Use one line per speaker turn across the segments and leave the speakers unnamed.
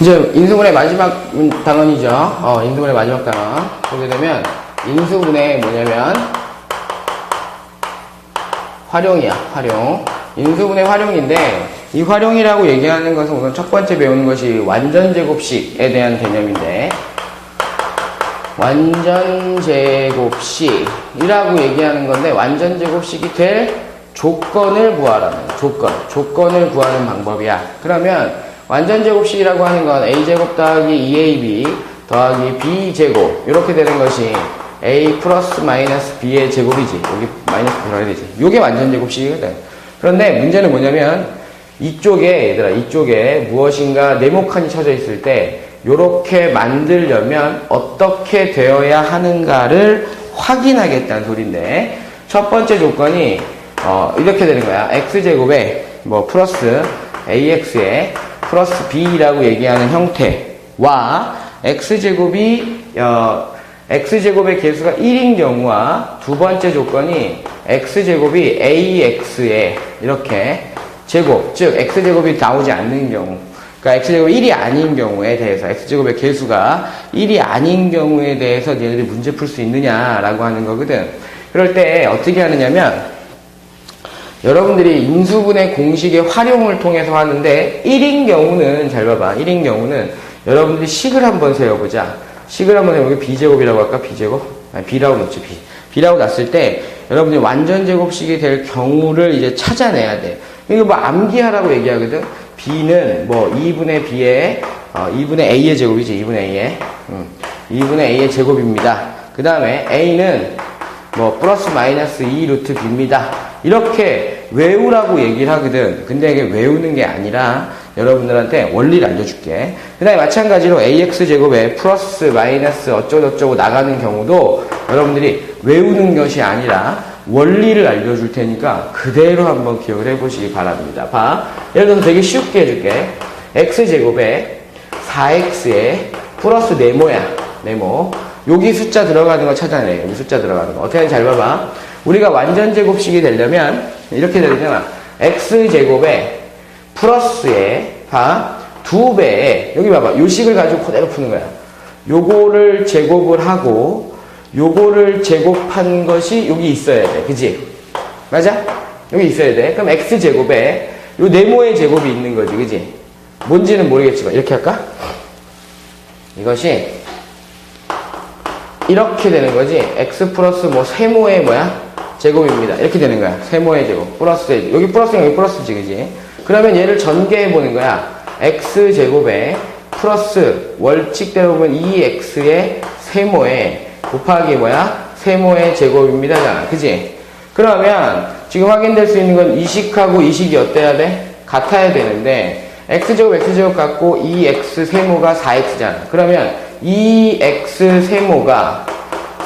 이제 인수분해 마지막 문- 단원이죠. 어, 인수분해 마지막 단원. 보게 되면 인수분해 뭐냐면 활용이야, 활용. 인수분해 활용인데 이 활용이라고 얘기하는 것은 우선 첫 번째 배우는 것이 완전 제곱식에 대한 개념인데 완전 제곱식이라고 얘기하는 건데 완전 제곱식이 될 조건을 구하라는 조건, 조건을 구하는 방법이야. 그러면 완전 제곱식이라고 하는 건 a제곱 더하기 2ab 더하기 b제곱 이렇게 되는 것이 a 플러스 마이너스 b의 제곱이지. 여기 마이너스 들어야 되지. 이게 완전 제곱식이거든. 그런데 문제는 뭐냐면 이쪽에 얘들아 이쪽에 무엇인가 네모칸이 쳐져 있을 때 이렇게 만들려면 어떻게 되어야 하는가를 확인하겠다는 소리인데 첫 번째 조건이 어, 이렇게 되는 거야 x제곱에 뭐 플러스 ax에 플러스 b라고 얘기하는 형태와 x제곱이 어, x제곱의 개수가 1인 경우와 두 번째 조건이 x제곱이 ax에 이렇게 제곱, 즉 x제곱이 나오지 않는 경우 그러니까 x제곱이 1이 아닌 경우에 대해서 x제곱의 개수가 1이 아닌 경우에 대해서 얘네들이 문제 풀 수 있느냐라고 하는 거거든. 그럴 때 어떻게 하느냐면 여러분들이 인수분해 공식의 활용을 통해서 하는데 1인 경우는 잘 봐봐. 1인 경우는 여러분들이 식을 한번 세워보자. 식을 한번 해보면 b제곱이라고 할까? B제곱? 아니 b라고 놓지 b. B라고 놨을 때 여러분들이 완전 제곱식이 될 경우를 이제 찾아내야 돼. 이거 뭐 암기하라고 얘기하거든? B는 뭐 2분의 b의 어, 2분의 a의 제곱이지 2분의 a의. 음, 2분의 a의 제곱입니다. 그 다음에 a는 뭐 플러스 마이너스 2 루트 b입니다. 이렇게 외우라고 얘기를 하거든. 근데 이게 외우는 게 아니라 여러분들한테 원리를 알려줄게. 그 다음에 마찬가지로 ax 제곱에 플러스 마이너스 어쩌고저쩌고 나가는 경우도 여러분들이 외우는 것이 아니라 원리를 알려줄 테니까 그대로 한번 기억을 해보시기 바랍니다. 봐. 예를 들어서 되게 쉽게 해줄게. x 제곱에 4x에 플러스 네모야. 네모. 여기 숫자 들어가는 거 찾아내. 여기 숫자 들어가는 거. 어떻게 하는지 잘 봐봐. 우리가 완전 제곱식이 되려면 이렇게 되잖아. x 제곱에 플러스에 봐. 두 배에 여기 봐봐. 요 식을 가지고 그대로 푸는 거야. 요거를 제곱을 하고 요거를 제곱한 것이 여기 있어야 돼. 그지? 맞아? 여기 있어야 돼. 그럼 x 제곱에 요 네모의 제곱이 있는 거지. 그지? 뭔지는 모르겠지만 이렇게 할까? 이것이 이렇게 되는 거지. x 플러스 뭐 세모의 뭐야? 제곱입니다. 이렇게 되는 거야. 세모의 제곱. 플러스 여기 플러스 여기 플러스지, 그지? 그러면 얘를 전개해 보는 거야. x 제곱에 플러스 월칙대로 보면 2x의 세모에 곱하기 뭐야? 세모의 제곱입니다. 잖아. 그지? 그러면 지금 확인될 수 있는 건 이식하고 이식이 어때야 돼? 같아야 되는데 x제곱 x제곱 같고 2x 세모가 4x잖아. 그러면 2x 세모가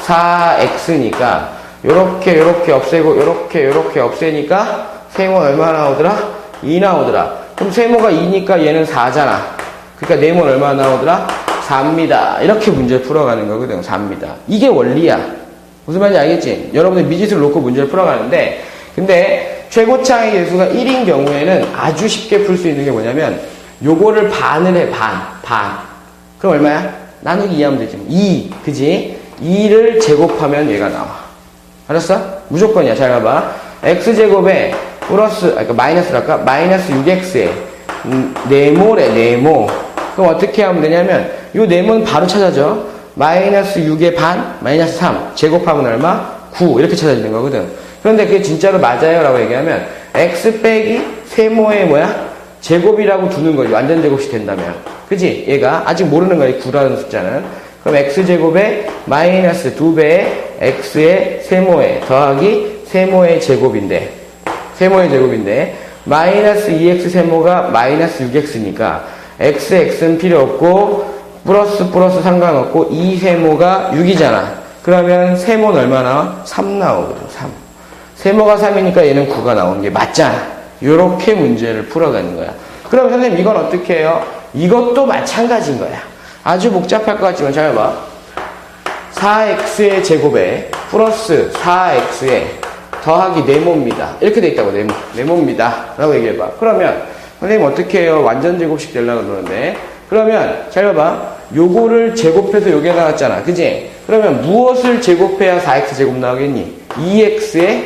4x니까 요렇게 요렇게 없애고 요렇게 요렇게 없애니까 세모 얼마 나오더라? 2 나오더라. 그럼 세모가 2니까 얘는 4잖아. 그러니까 네모는 얼마 나오더라? 4입니다. 이렇게 문제를 풀어가는 거거든. 4입니다. 이게 원리야. 무슨 말인지 알겠지? 여러분들 미지수를 놓고 문제를 풀어가는데 근데 최고차의 개수가 1인 경우에는 아주 쉽게 풀 수 있는 게 뭐냐면 요거를 반을 해. 반. 반. 그럼 얼마야? 나누기 2 하면 되지. 2. 그지? 2를 제곱하면 얘가 나와. 알았어? 무조건이야. 잘 봐봐. x제곱에 플러스, 아, 그러니까 마이너스랄까? 마이너스 6x에 음, 네모래, 네모. 그럼 어떻게 하면 되냐면 요 네모는 바로 찾아져. 마이너스 6의 반, 마이너스 3. 제곱하면 얼마? 9. 이렇게 찾아지는 거거든. 그런데 그게 진짜로 맞아요? 라고 얘기하면 x 빼기 세모의 뭐야? 제곱이라고 두는 거지. 완전 제곱이 된다면. 그지? 얘가 아직 모르는 거야. 9라는 숫자는. 그럼 x제곱에 마이너스 2배의 x의 세모의 더하기 세모의 제곱인데 세모의 제곱인데 마이너스 2x 세모가 마이너스 6x니까 x, x는 필요 없고 플러스 플러스 상관없고 2 세모가 6이잖아. 그러면 세모는 얼마 나와? 3 나오거든. 3. 세모가 3이니까 얘는 9가 나오는 게 맞잖아. 요렇게 문제를 풀어가는 거야. 그럼 선생님 이건 어떻게 해요? 이것도 마찬가지인 거야. 아주 복잡할 것 같지만 잘 봐. 4x의 제곱에 플러스 4x에 더하기 네모입니다. 이렇게 돼 있다고 네모. 네모입니다. 라고 얘기해 봐. 그러면 선생님 어떻게 해요? 완전 제곱식 되려고 그러는데 그러면 잘 봐봐. 요거를 제곱해서 여기에 나왔잖아. 그지? 그러면 무엇을 제곱해야 4x 제곱 나오겠니? 2x에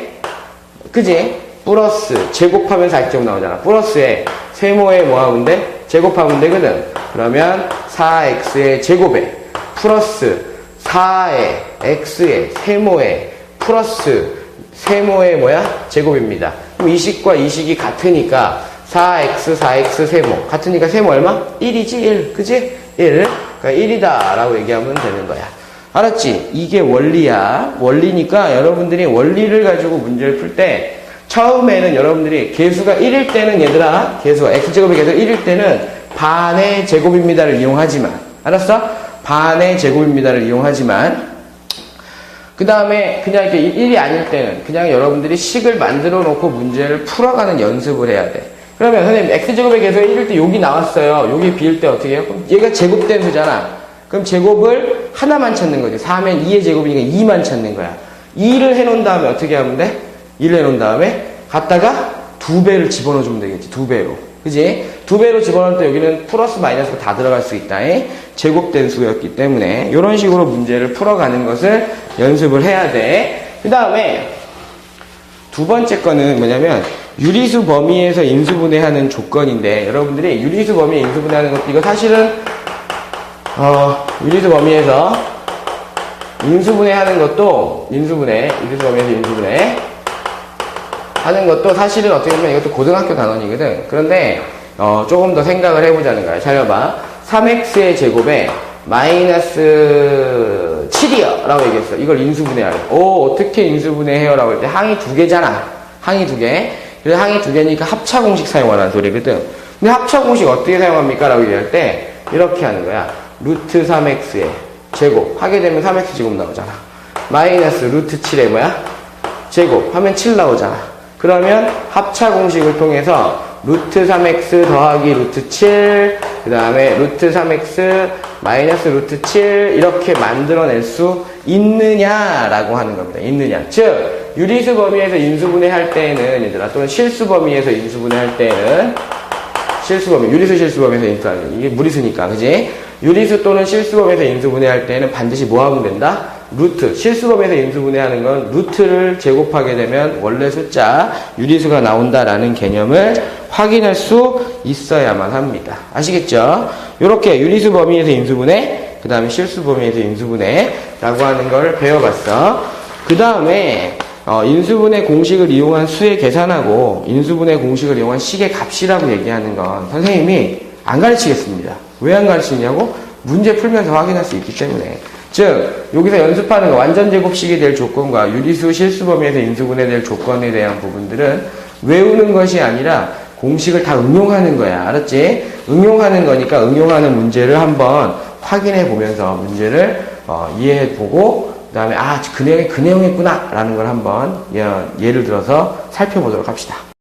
그지? 플러스 제곱하면 4x제곱 나오잖아. 플러스에 세모에 돼? 제곱하면 되거든. 그러면 4x의 제곱에 플러스 4의 x의 세모에 플러스 세모의 뭐야? 제곱입니다. 그럼 이 식과 이 식이 같으니까 4x, 4x 세모. 같으니까 세모 얼마? 1이지, 1. 그지? 1. 그러니까 1이다. 라고 얘기하면 되는 거야. 알았지? 이게 원리야. 원리니까 여러분들이 원리를 가지고 문제를 풀 때 처음에는 여러분들이 개수가 1일 때는 얘들아, 개수가 x제곱의 개수 1일 때는 반의 제곱입니다를 이용하지만 알았어? 반의 제곱입니다를 이용하지만 그 다음에 그냥 이렇게 일이 아닐 때는 그냥 여러분들이 식을 만들어 놓고 문제를 풀어가는 연습을 해야 돼. 그러면 선생님 x제곱의 개수가 1일 때 여기 나왔어요. 여기 비일 때 어떻게 해요? 그럼 얘가 제곱된 수잖아. 그럼 제곱을 하나만 찾는 거지. 4면 2의 제곱이니까 2만 찾는 거야. 2를 해놓은 다음에 어떻게 하면 돼? 2를 해놓은 다음에 갖다가 두 배를 집어넣어 주면 되겠지. 두 배로. 그지? 두 배로 집어넣을 때 여기는 플러스 마이너스가 다 들어갈 수 있다. 제곱된 수였기 때문에 이런 식으로 문제를 풀어가는 것을 연습을 해야 돼. 그 다음에 두 번째 거는 뭐냐면 유리수 범위에서 인수분해하는 조건인데 여러분들이 유리수 범위에 인수분해하는 것도 이거 사실은 어, 유리수 범위에서 인수분해하는 것도 인수분해 유리수 범위에서 인수분해 하는 것도 사실은 어떻게 보면 이것도 고등학교 단원이거든. 그런데 어, 조금 더 생각을 해보자는 거야. 잘 봐봐. 3x의 제곱에 마이너스 7이요. 라고 얘기했어. 이걸 인수분해하래. 오, 어떻게 인수분해해요? 라고 할 때 항이 두 개잖아. 항이 두 개. 그래서 항이 두 개니까 합차 공식 사용하라는 소리거든. 근데 합차 공식 어떻게 사용합니까? 라고 얘기할 때 이렇게 하는 거야. 루트 3x의 제곱. 하게 되면 3x 제곱 나오잖아. 마이너스 루트 7의 뭐야? 제곱. 하면 7 나오잖아. 그러면 합차 공식을 통해서 루트 3x 더하기 루트 7, 그 다음에 루트 3x 마이너스 루트 7 이렇게 만들어낼 수 있느냐라고 하는 겁니다. 있느냐. 즉 유리수 범위에서 인수분해 할 때는 얘들아 또는 실수 범위에서 인수분해 할 때는 실수 범위, 유리수 실수 범위에서 인수하는 이게 무리수니까, 그지? 유리수 또는 실수 범위에서 인수분해 할 때는 반드시 뭐 하면 된다? 루트. 실수 범위에서 인수분해하는 건 루트를 제곱하게 되면 원래 숫자 유리수가 나온다라는 개념을 확인할 수 있어야만 합니다. 아시겠죠? 이렇게 유리수 범위에서 인수분해, 그 다음에 실수 범위에서 인수분해라고 하는 걸 배워봤어. 그 다음에 어, 인수분해 공식을 이용한 수의 계산하고 인수분해 공식을 이용한 식의 값이라고 얘기하는 건 선생님이 안 가르치겠습니다. 왜 안 가르치냐고? 문제 풀면서 확인할 수 있기 때문에. 즉, 여기서 연습하는 거 완전 제곱식이 될 조건과 유리수 실수 범위에서 인수분해 될 조건에 대한 부분들은 외우는 것이 아니라 공식을 다 응용하는 거야. 알았지? 응용하는 거니까 응용하는 문제를 한번 확인해 보면서 문제를 어, 이해해 보고 그 다음에 아 그 내용이 그 내용이구나 라는 걸 한번 예, 예를 들어서 살펴보도록 합시다.